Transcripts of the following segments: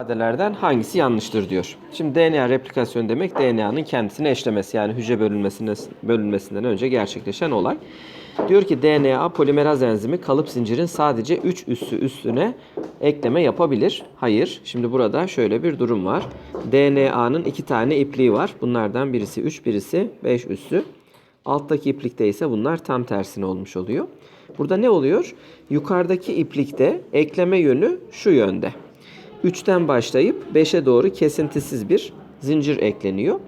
ifadelerden hangisi yanlıştır diyor. Şimdi DNA replikasyon demek DNA'nın kendisine eşlemesi yani hücre bölünmesine, bölünmesinden önce gerçekleşen olay. Diyor ki DNA polimeraz enzimi kalıp zincirin sadece 3 üssü üstüne ekleme yapabilir. Hayır. Şimdi burada şöyle bir durum var. DNA'nın iki tane ipliği var. Bunlardan birisi 3, birisi 5 üssü. Alttaki iplikte ise bunlar tam tersine olmuş oluyor. Burada ne oluyor? Yukarıdaki iplikte ekleme yönü şu yönde. 3'ten başlayıp 5'e doğru kesintisiz bir zincir ekleniyor.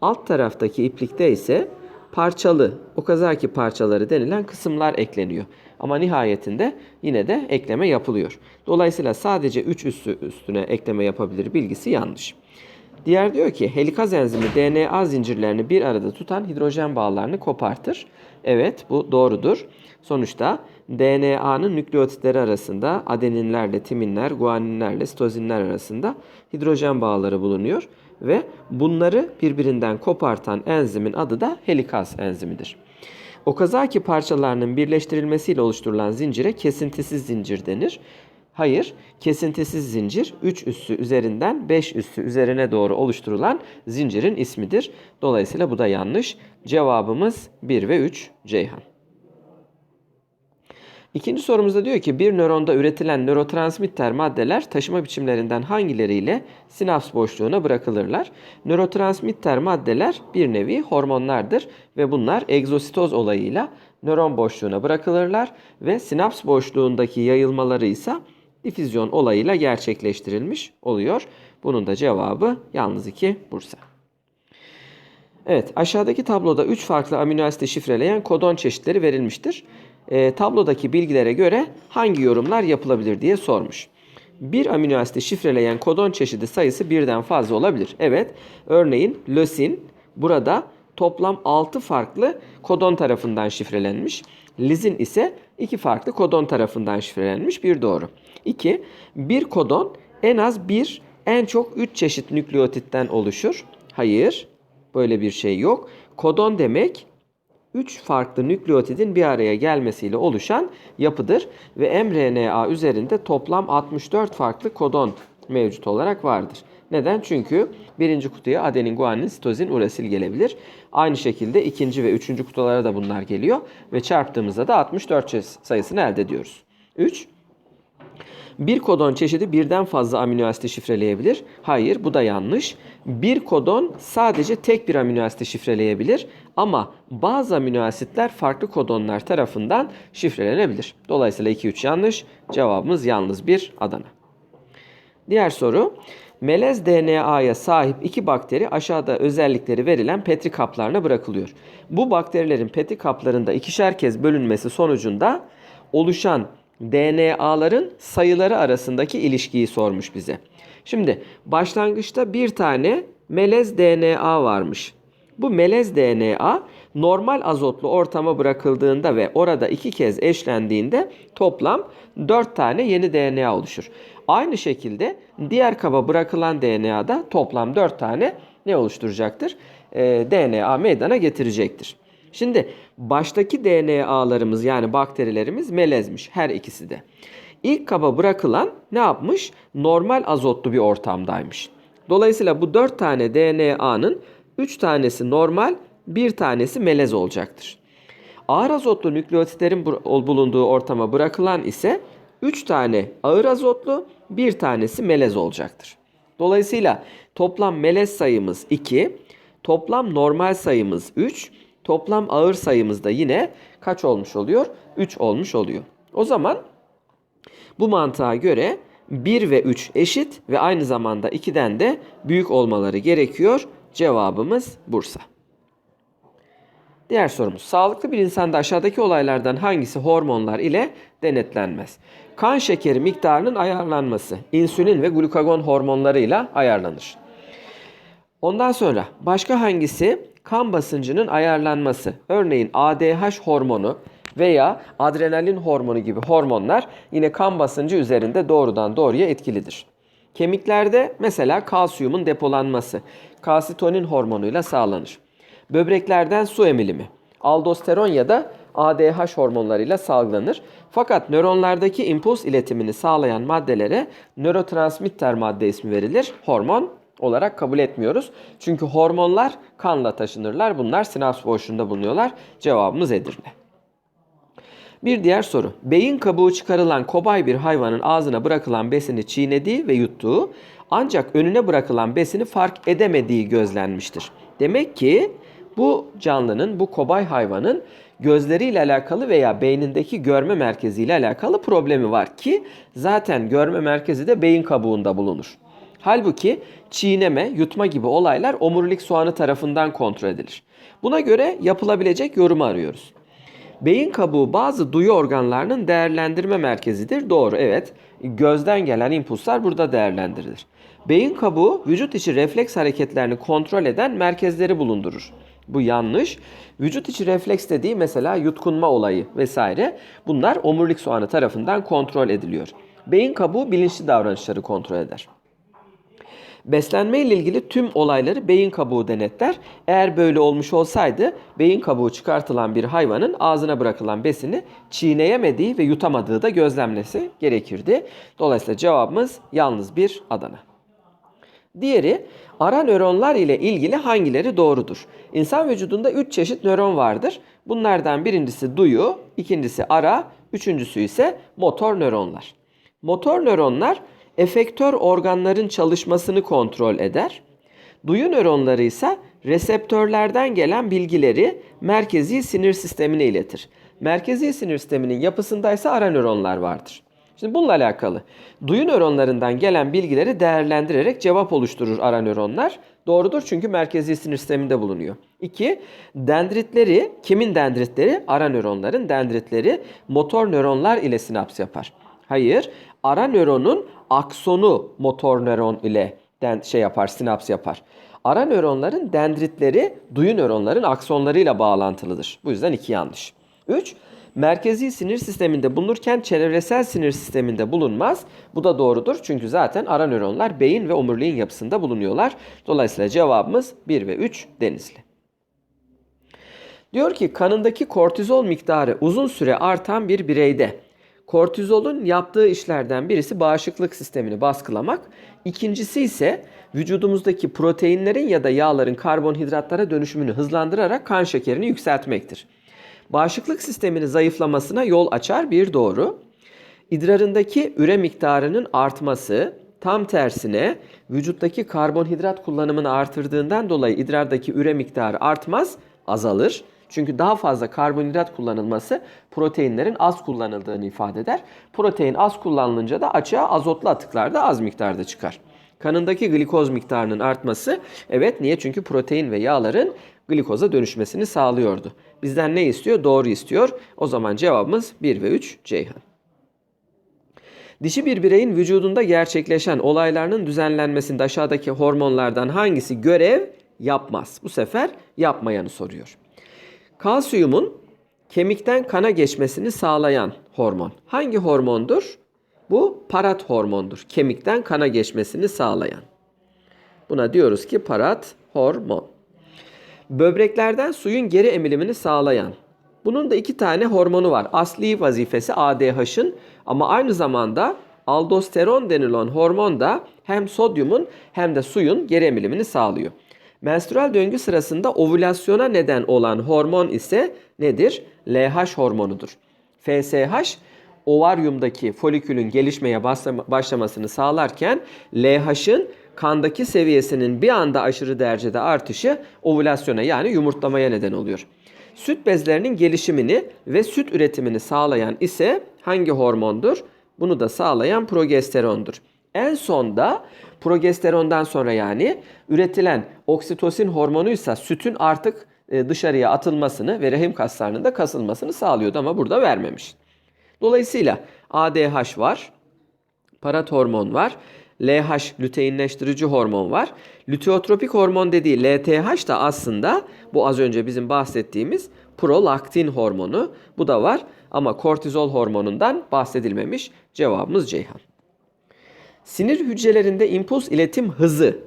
Alt taraftaki iplikte ise parçalı, okazaki parçaları denilen kısımlar ekleniyor. Ama nihayetinde yine de ekleme yapılıyor. Dolayısıyla sadece 3 üstü üstüne ekleme yapabilir bilgisi yanlış. Diğer diyor ki helikaz enzimi DNA zincirlerini bir arada tutan hidrojen bağlarını kopartır. Evet bu doğrudur. Sonuçta DNA'nın nükleotitleri arasında adeninlerle timinler, guaninlerle sitozinler arasında hidrojen bağları bulunuyor ve bunları birbirinden kopartan enzimin adı da helikaz enzimidir. Okazaki parçalarının birleştirilmesiyle oluşturulan zincire kesintisiz zincir denir. Hayır, kesintisiz zincir 3 üssü üzerinden 5 üssü üzerine doğru oluşturulan zincirin ismidir. Dolayısıyla bu da yanlış. Cevabımız 1 ve 3 Ceyhan. İkinci sorumuzda diyor ki bir nöronda üretilen nörotransmitter maddeler taşıma biçimlerinden hangileriyle sinaps boşluğuna bırakılırlar? Nörotransmitter maddeler bir nevi hormonlardır ve bunlar egzositoz olayıyla nöron boşluğuna bırakılırlar ve sinaps boşluğundaki yayılmaları ise difüzyon olayıyla gerçekleştirilmiş oluyor. Bunun da cevabı yalnız 2 Bursa. Evet aşağıdaki tabloda 3 farklı amino asiti şifreleyen kodon çeşitleri verilmiştir. E, tablodaki bilgilere göre hangi yorumlar yapılabilir diye sormuş. Bir amino asiti şifreleyen kodon çeşidi sayısı birden fazla olabilir. Evet örneğin lösin burada toplam 6 farklı kodon tarafından şifrelenmiş. Lizin ise 2 farklı kodon tarafından şifrelenmiş. Bir doğru. 2. Bir kodon en az bir en çok 3 çeşit nükleotitten oluşur. Hayır. Böyle bir şey yok. Kodon demek 3 farklı nükleotidin bir araya gelmesiyle oluşan yapıdır ve mRNA üzerinde toplam 64 farklı kodon mevcut olarak vardır. Neden? Çünkü birinci kutuya adenin, guanin, sitozin, urasil gelebilir. Aynı şekilde ikinci ve üçüncü kutulara da bunlar geliyor ve çarptığımızda da 64 sayısını elde ediyoruz. 3. Bir kodon çeşidi birden fazla amino asiti şifreleyebilir. Hayır bu da yanlış. Bir kodon sadece tek bir amino asiti şifreleyebilir ama bazı amino asitler farklı kodonlar tarafından şifrelenebilir. Dolayısıyla 2-3 yanlış. Cevabımız yalnız bir Adana. Diğer soru. Melez DNA'ya sahip iki bakteri aşağıda özellikleri verilen petri kaplarına bırakılıyor. Bu bakterilerin petri kaplarında ikişer kez bölünmesi sonucunda oluşan DNA'ların sayıları arasındaki ilişkiyi sormuş bize. Şimdi başlangıçta bir tane melez DNA varmış. Bu melez DNA normal azotlu ortama bırakıldığında ve orada iki kez eşlendiğinde toplam 4 tane yeni DNA oluşur. Aynı şekilde diğer kaba bırakılan DNA'da toplam 4 tane ne oluşturacaktır? Ee, DNA meydana getirecektir. Şimdi baştaki DNA'larımız yani bakterilerimiz melezmiş her ikisi de. İlk kaba bırakılan ne yapmış? Normal azotlu bir ortamdaymış. Dolayısıyla bu 4 tane DNA'nın 3 tanesi normal, bir tanesi melez olacaktır. Ağır azotlu nükleotitlerin bulunduğu ortama bırakılan ise 3 tane ağır azotlu, bir tanesi melez olacaktır. Dolayısıyla toplam melez sayımız 2, toplam normal sayımız 3, toplam ağır sayımız da yine kaç olmuş oluyor? 3 olmuş oluyor. O zaman bu mantığa göre 1 ve 3 eşit ve aynı zamanda 2'den de büyük olmaları gerekiyor. Cevabımız Bursa. Diğer sorumuz. Sağlıklı bir insanda aşağıdaki olaylardan hangisi hormonlar ile denetlenmez? Kan şekeri miktarının ayarlanması, insülin ve glukagon hormonlarıyla ayarlanır. Ondan sonra başka hangisi kan basıncının ayarlanması? Örneğin ADH hormonu veya adrenalin hormonu gibi hormonlar yine kan basıncı üzerinde doğrudan doğruya etkilidir. Kemiklerde mesela kalsiyumun depolanması kalsitonin hormonuyla sağlanır. Böbreklerden su emilimi aldosteron ya da ADH hormonlarıyla salgılanır. Fakat nöronlardaki impuls iletimini sağlayan maddelere nörotransmitter madde ismi verilir. Hormon olarak kabul etmiyoruz. Çünkü hormonlar kanla taşınırlar. Bunlar sinaps boşluğunda bulunuyorlar. Cevabımız Edirne. Bir diğer soru. Beyin kabuğu çıkarılan kobay bir hayvanın ağzına bırakılan besini çiğnediği ve yuttuğu ancak önüne bırakılan besini fark edemediği gözlenmiştir. Demek ki bu canlının, bu kobay hayvanın gözleriyle alakalı veya beynindeki görme merkeziyle alakalı problemi var ki zaten görme merkezi de beyin kabuğunda bulunur. Halbuki çiğneme, yutma gibi olaylar omurilik soğanı tarafından kontrol edilir. Buna göre yapılabilecek yorumu arıyoruz. Beyin kabuğu bazı duyu organlarının değerlendirme merkezidir. Doğru, evet. Gözden gelen impulslar burada değerlendirilir. Beyin kabuğu vücut içi refleks hareketlerini kontrol eden merkezleri bulundurur. Bu yanlış. Vücut içi refleks dediği mesela yutkunma olayı vesaire bunlar omurilik soğanı tarafından kontrol ediliyor. Beyin kabuğu bilinçli davranışları kontrol eder. Beslenme ile ilgili tüm olayları beyin kabuğu denetler. Eğer böyle olmuş olsaydı beyin kabuğu çıkartılan bir hayvanın ağzına bırakılan besini çiğneyemediği ve yutamadığı da gözlemlesi gerekirdi. Dolayısıyla cevabımız yalnız bir Adana. Diğeri ara nöronlar ile ilgili hangileri doğrudur? İnsan vücudunda 3 çeşit nöron vardır. Bunlardan birincisi duyu, ikincisi ara, üçüncüsü ise motor nöronlar. Motor nöronlar efektör organların çalışmasını kontrol eder. Duyu nöronları ise reseptörlerden gelen bilgileri merkezi sinir sistemine iletir. Merkezi sinir sisteminin yapısında ise ara nöronlar vardır. Şimdi bununla alakalı duyu nöronlarından gelen bilgileri değerlendirerek cevap oluşturur ara nöronlar. Doğrudur çünkü merkezi sinir sisteminde bulunuyor. 2. Dendritleri, kimin dendritleri? Ara nöronların dendritleri motor nöronlar ile sinaps yapar. Hayır, ara nöronun aksonu motor nöron ile şey yapar, sinaps yapar. Ara nöronların dendritleri duyu nöronların aksonlarıyla bağlantılıdır. Bu yüzden iki yanlış. 3. Merkezi sinir sisteminde bulunurken çevresel sinir sisteminde bulunmaz. Bu da doğrudur çünkü zaten ara nöronlar beyin ve omuriliğin yapısında bulunuyorlar. Dolayısıyla cevabımız 1 ve 3 Denizli. Diyor ki kanındaki kortizol miktarı uzun süre artan bir bireyde kortizolun yaptığı işlerden birisi bağışıklık sistemini baskılamak, ikincisi ise vücudumuzdaki proteinlerin ya da yağların karbonhidratlara dönüşümünü hızlandırarak kan şekerini yükseltmektir. Bağışıklık sisteminin zayıflamasına yol açar bir doğru. İdrarındaki üre miktarının artması tam tersine vücuttaki karbonhidrat kullanımını artırdığından dolayı idrardaki üre miktarı artmaz, azalır. Çünkü daha fazla karbonhidrat kullanılması proteinlerin az kullanıldığını ifade eder. Protein az kullanılınca da açığa azotlu atıklar da az miktarda çıkar. Kanındaki glikoz miktarının artması evet niye? Çünkü protein ve yağların glikoza dönüşmesini sağlıyordu. Bizden ne istiyor? Doğru istiyor. O zaman cevabımız 1 ve 3 Ceyhan. Dişi bir bireyin vücudunda gerçekleşen olaylarının düzenlenmesinde aşağıdaki hormonlardan hangisi görev yapmaz? Bu sefer yapmayanı soruyor. Kalsiyumun kemikten kana geçmesini sağlayan hormon. Hangi hormondur? Bu parat hormondur. Kemikten kana geçmesini sağlayan. Buna diyoruz ki parat hormon. Böbreklerden suyun geri emilimini sağlayan. Bunun da iki tane hormonu var. Asli vazifesi ADH'ın ama aynı zamanda aldosteron denilen hormon da hem sodyumun hem de suyun geri emilimini sağlıyor. Menstrüel döngü sırasında ovülasyona neden olan hormon ise nedir? LH hormonudur. FSH ovaryumdaki folikülün gelişmeye başlamasını sağlarken LH'ın kandaki seviyesinin bir anda aşırı derecede artışı ovülasyona yani yumurtlamaya neden oluyor. Süt bezlerinin gelişimini ve süt üretimini sağlayan ise hangi hormondur? Bunu da sağlayan progesterondur. En sonda progesterondan sonra yani üretilen oksitosin hormonuysa sütün artık e, dışarıya atılmasını ve rahim kaslarının da kasılmasını sağlıyordu ama burada vermemiş. Dolayısıyla ADH var, parat hormon var, LH lüteinleştirici hormon var. Lüteotropik hormon dediği LTH da aslında bu az önce bizim bahsettiğimiz prolaktin hormonu. Bu da var ama kortizol hormonundan bahsedilmemiş. Cevabımız Ceyhan. Sinir hücrelerinde impuls iletim hızı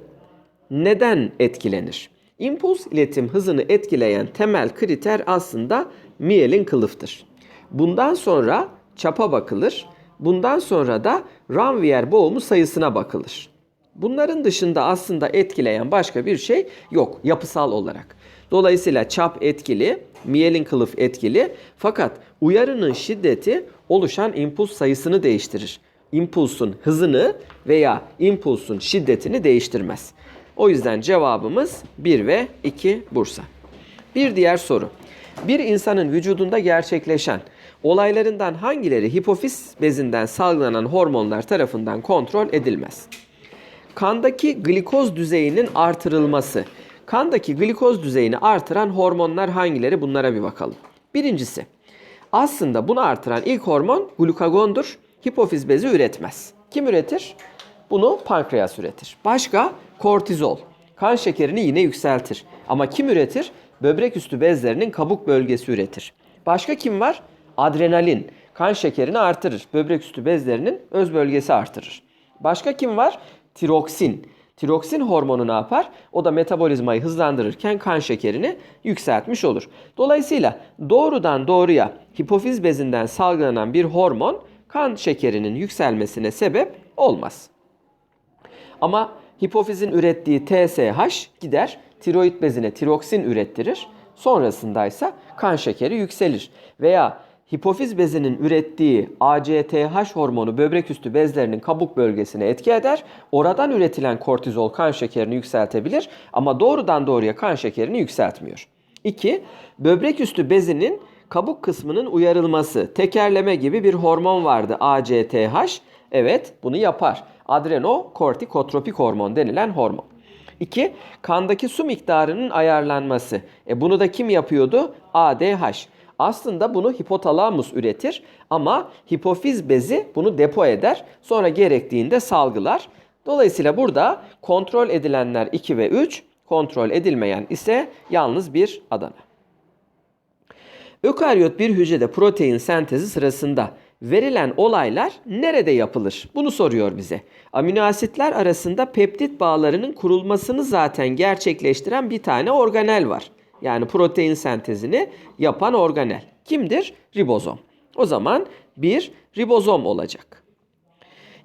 neden etkilenir? İmpuls iletim hızını etkileyen temel kriter aslında miyelin kılıftır. Bundan sonra çapa bakılır. Bundan sonra da Ranvier boğumu sayısına bakılır. Bunların dışında aslında etkileyen başka bir şey yok yapısal olarak. Dolayısıyla çap etkili, miyelin kılıf etkili fakat uyarının şiddeti oluşan impuls sayısını değiştirir. İmpulsun hızını veya impulsun şiddetini değiştirmez. O yüzden cevabımız 1 ve 2 Bursa. Bir diğer soru. Bir insanın vücudunda gerçekleşen olaylarından hangileri hipofiz bezinden salgılanan hormonlar tarafından kontrol edilmez? Kandaki glikoz düzeyinin artırılması. Kandaki glikoz düzeyini artıran hormonlar hangileri? Bunlara bir bakalım. Birincisi, aslında bunu artıran ilk hormon glukagondur. Hipofiz bezi üretmez. Kim üretir? Bunu pankreas üretir. Başka? Kortizol. Kan şekerini yine yükseltir. Ama kim üretir? Böbrek üstü bezlerinin kabuk bölgesi üretir. Başka kim var? Adrenalin. Kan şekerini artırır. Böbrek üstü bezlerinin öz bölgesi artırır. Başka kim var? Tiroksin. Tiroksin hormonu ne yapar? O da metabolizmayı hızlandırırken kan şekerini yükseltmiş olur. Dolayısıyla doğrudan doğruya hipofiz bezinden salgılanan bir hormon kan şekerinin yükselmesine sebep olmaz. Ama hipofizin ürettiği TSH gider tiroid bezine tiroksin ürettirir. Sonrasında ise kan şekeri yükselir. Veya hipofiz bezinin ürettiği ACTH hormonu böbrek üstü bezlerinin kabuk bölgesine etki eder. Oradan üretilen kortizol kan şekerini yükseltebilir ama doğrudan doğruya kan şekerini yükseltmiyor. 2. Böbrek üstü bezinin kabuk kısmının uyarılması. Tekerleme gibi bir hormon vardı ACTH. Evet bunu yapar. Adrenokortikotropik hormon denilen hormon. 2. Kandaki su miktarının ayarlanması. E bunu da kim yapıyordu? ADH. Aslında bunu hipotalamus üretir ama hipofiz bezi bunu depo eder. Sonra gerektiğinde salgılar. Dolayısıyla burada kontrol edilenler 2 ve 3, kontrol edilmeyen ise yalnız bir Adana. Ökaryot bir hücrede protein sentezi sırasında verilen olaylar nerede yapılır? Bunu soruyor bize. Amino asitler arasında peptit bağlarının kurulmasını zaten gerçekleştiren bir tane organel var. Yani protein sentezini yapan organel. Kimdir? Ribozom. O zaman bir ribozom olacak.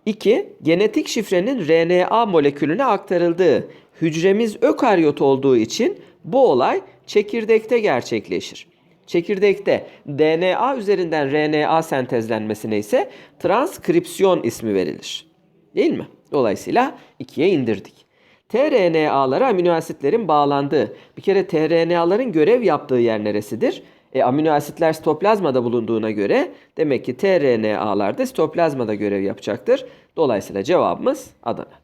2. Genetik şifrenin RNA molekülüne aktarıldığı hücremiz ökaryot olduğu için bu olay çekirdekte gerçekleşir. Çekirdekte DNA üzerinden RNA sentezlenmesine ise transkripsiyon ismi verilir. Değil mi? Dolayısıyla ikiye indirdik. tRNA'lara amino asitlerin bağlandığı, bir kere tRNA'ların görev yaptığı yer neresidir? E, amino asitler sitoplazmada bulunduğuna göre demek ki tRNA'lar da sitoplazmada görev yapacaktır. Dolayısıyla cevabımız Adana.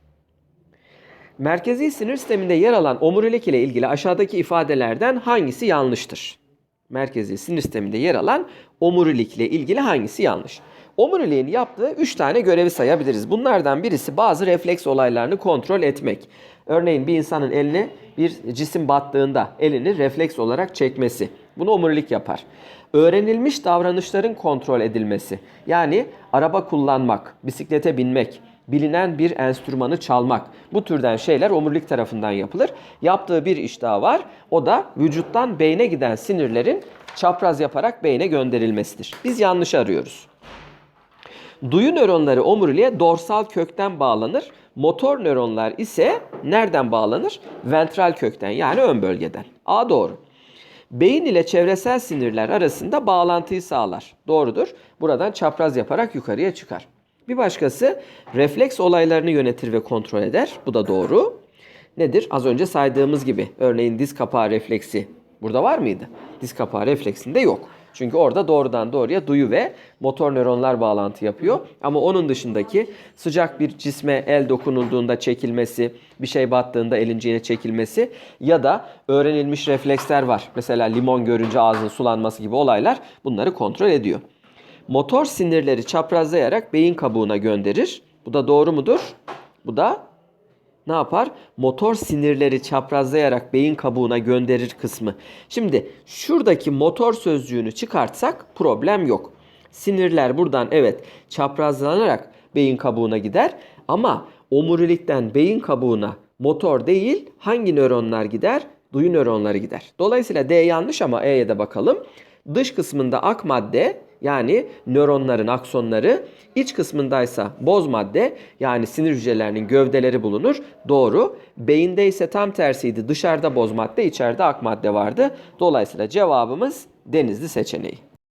Merkezi sinir sisteminde yer alan omurilik ile ilgili aşağıdaki ifadelerden hangisi yanlıştır? Merkezi sinir sisteminde yer alan omurilik ile ilgili hangisi yanlış? Omuriliğin yaptığı 3 tane görevi sayabiliriz. Bunlardan birisi bazı refleks olaylarını kontrol etmek. Örneğin bir insanın eline bir cisim battığında elini refleks olarak çekmesi. Bunu omurilik yapar. Öğrenilmiş davranışların kontrol edilmesi. Yani araba kullanmak, bisiklete binmek, bilinen bir enstrümanı çalmak. Bu türden şeyler omurilik tarafından yapılır. Yaptığı bir iş var. O da vücuttan beyne giden sinirlerin çapraz yaparak beyne gönderilmesidir. Biz yanlış arıyoruz. Duyu nöronları omuriliğe dorsal kökten bağlanır. Motor nöronlar ise nereden bağlanır? Ventral kökten yani ön bölgeden. A doğru. Beyin ile çevresel sinirler arasında bağlantıyı sağlar. Doğrudur. Buradan çapraz yaparak yukarıya çıkar. Bir başkası refleks olaylarını yönetir ve kontrol eder. Bu da doğru. Nedir? Az önce saydığımız gibi örneğin diz kapağı refleksi burada var mıydı? Diz kapağı refleksinde yok. Çünkü orada doğrudan doğruya duyu ve motor nöronlar bağlantı yapıyor. Ama onun dışındaki sıcak bir cisme el dokunulduğunda çekilmesi, bir şey battığında elinciğine çekilmesi ya da öğrenilmiş refleksler var. Mesela limon görünce ağzın sulanması gibi olaylar bunları kontrol ediyor. Motor sinirleri çaprazlayarak beyin kabuğuna gönderir. Bu da doğru mudur? Bu da ne yapar? Motor sinirleri çaprazlayarak beyin kabuğuna gönderir kısmı. Şimdi şuradaki motor sözcüğünü çıkartsak problem yok. Sinirler buradan evet çaprazlanarak beyin kabuğuna gider ama omurilikten beyin kabuğuna motor değil hangi nöronlar gider? Duyu nöronları gider. Dolayısıyla D yanlış ama E'ye de bakalım. Dış kısmında ak madde yani nöronların aksonları. İç kısmındaysa boz madde yani sinir hücrelerinin gövdeleri bulunur. Doğru. Beyinde ise tam tersiydi. Dışarıda boz madde, içeride ak madde vardı. Dolayısıyla cevabımız denizli seçeneği.